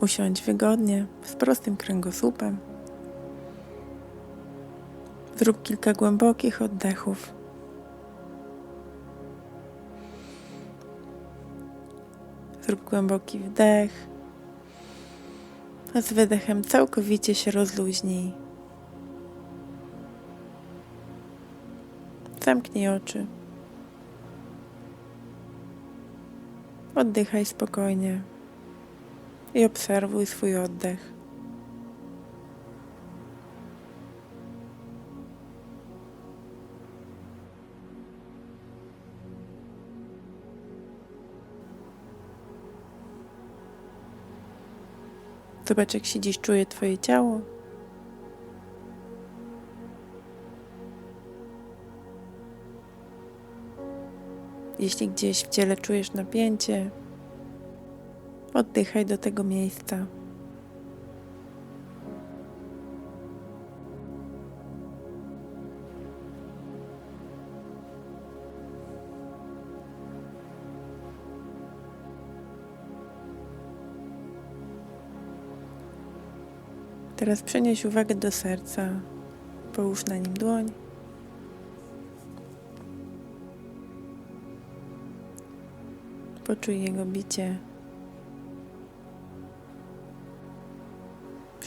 Usiądź wygodnie, z prostym kręgosłupem. Zrób kilka głębokich oddechów. Zrób głęboki wdech, a z wydechem całkowicie się rozluźnij. Zamknij oczy. Oddychaj spokojnie i obserwuj swój oddech. Zobacz, jak się dziś czuje Twoje ciało. Jeśli gdzieś w ciele czujesz napięcie, oddychaj do tego miejsca. Teraz przenieś uwagę do serca. Połóż na nim dłoń. Poczuj jego bicie.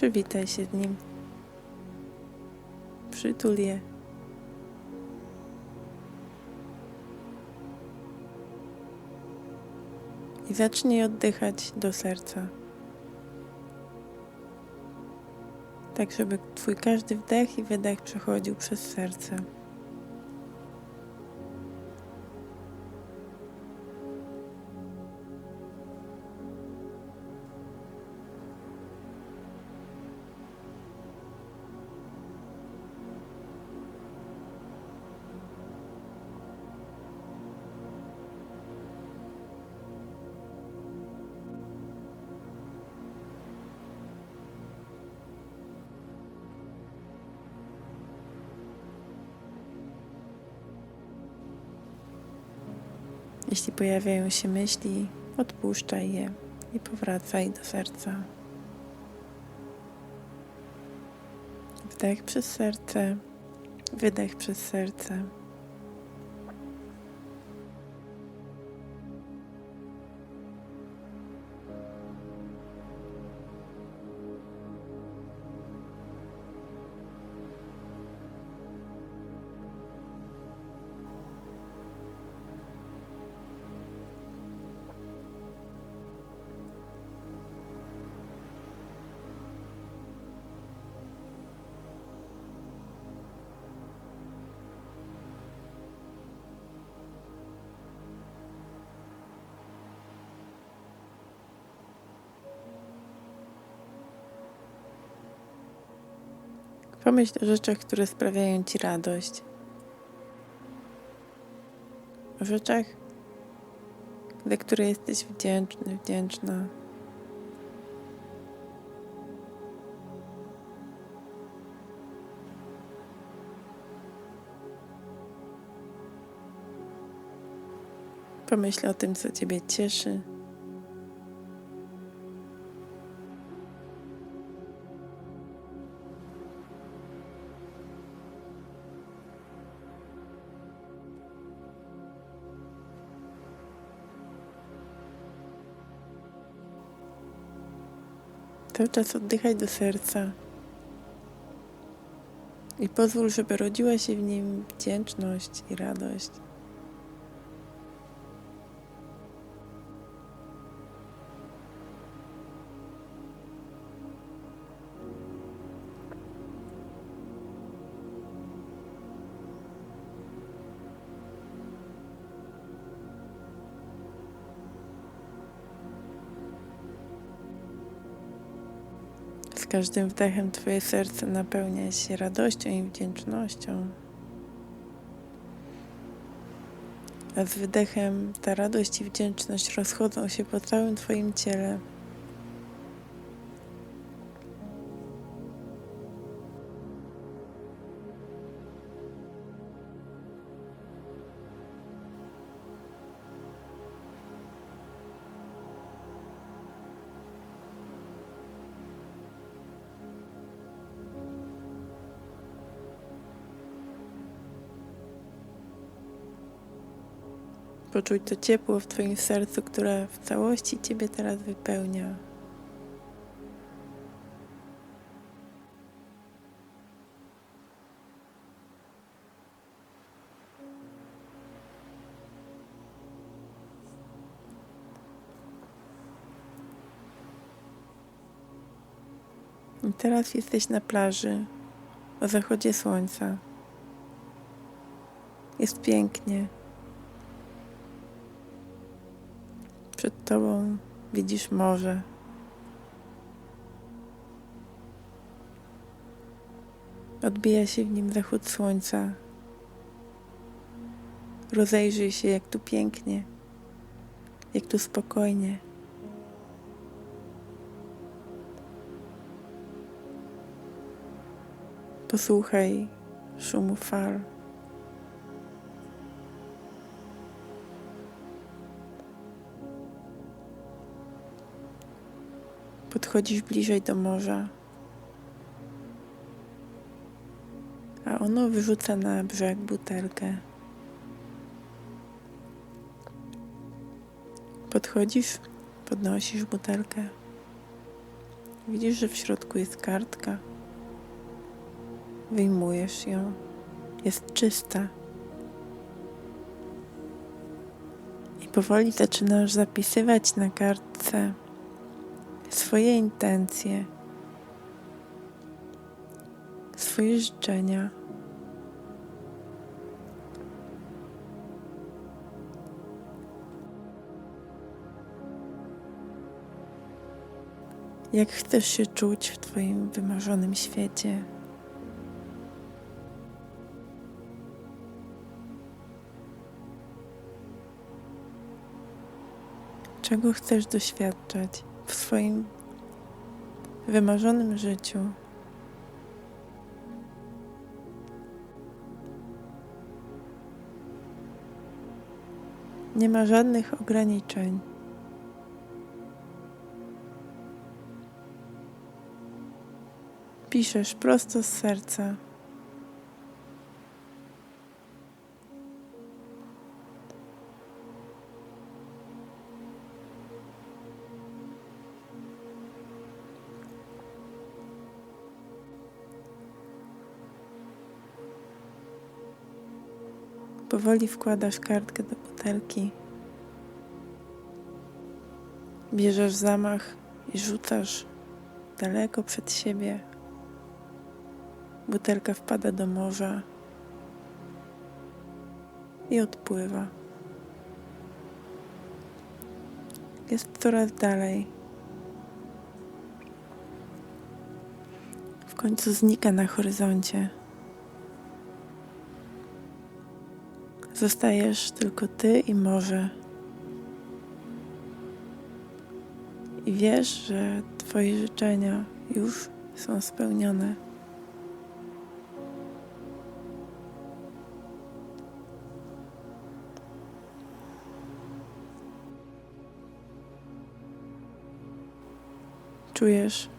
Przywitaj się z nim. Przytul je. I zacznij oddychać do serca. Tak, żeby Twój każdy wdech i wydech przechodził przez serce. Jeśli pojawiają się myśli, odpuszczaj je i powracaj do serca. Wdech przez serce, wydech przez serce. Pomyśl o rzeczach, które sprawiają Ci radość. O rzeczach, za które jesteś wdzięczny, wdzięczna. Pomyśl o tym, co Ciebie cieszy. Cały czas oddychaj do serca i pozwól, żeby rodziła się w nim wdzięczność i radość. Każdym wdechem Twoje serce napełnia się radością i wdzięcznością. A z wydechem ta radość i wdzięczność rozchodzą się po całym Twoim ciele. Poczuj to ciepło w Twoim sercu, które w całości Ciebie teraz wypełnia. I teraz jesteś na plaży o zachodzie słońca. Jest pięknie. Przed tobą widzisz morze. Odbija się w nim zachód słońca. Rozejrzyj się, jak tu pięknie, jak tu spokojnie. Posłuchaj szumu fal. Podchodzisz bliżej do morza, a ono wyrzuca na brzeg butelkę. Podchodzisz, podnosisz butelkę. Widzisz, że w środku jest kartka. Wyjmujesz ją. Jest czysta. I powoli zaczynasz zapisywać na kartce swoje intencje, swoje życzenia. Jak chcesz się czuć w Twoim wymarzonym świecie? Czego chcesz doświadczać w swoim wymarzonym życiu? Nie ma żadnych ograniczeń. Piszesz prosto z serca. Powoli wkładasz kartkę do butelki. Bierzesz zamach i rzucasz daleko przed siebie. Butelka wpada do morza i odpływa. Jest coraz dalej. W końcu znika na horyzoncie. Zostajesz tylko ty i morze. I wiesz, że twoje życzenia już są spełnione. Czujesz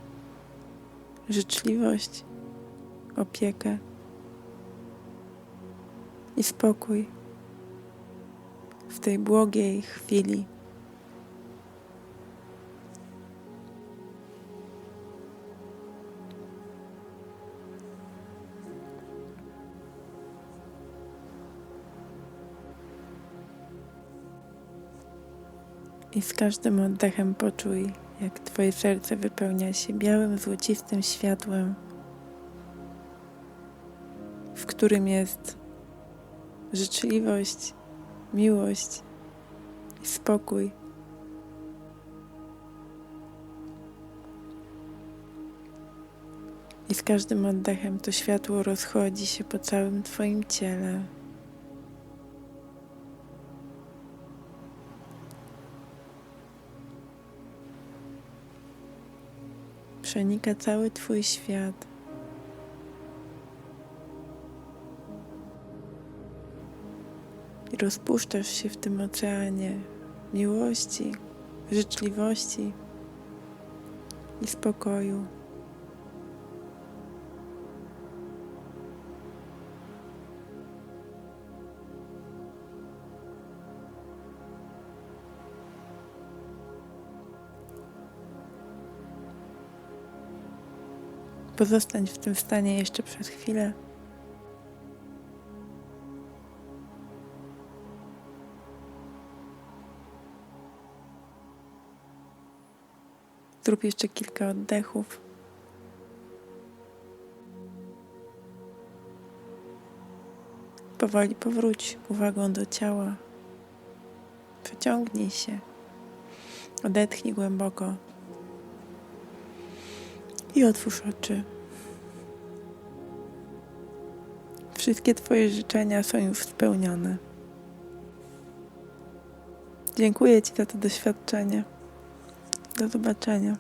życzliwość, opiekę i spokój w tej błogiej chwili. I z każdym oddechem poczuj, jak Twoje serce wypełnia się białym, złocistym światłem, w którym jest życzliwość, miłość i spokój. I z każdym oddechem to światło rozchodzi się po całym Twoim ciele. Przenika cały Twój świat. i rozpuszczasz się w tym oceanie miłości, życzliwości i spokoju. Pozostań w tym stanie jeszcze przez chwilę. Zrób jeszcze kilka oddechów. Powoli powróć uwagą do ciała. Przeciągnij się. Odetchnij głęboko. I otwórz oczy. Wszystkie Twoje życzenia są już spełnione. Dziękuję Ci za to doświadczenie. Do zobaczenia.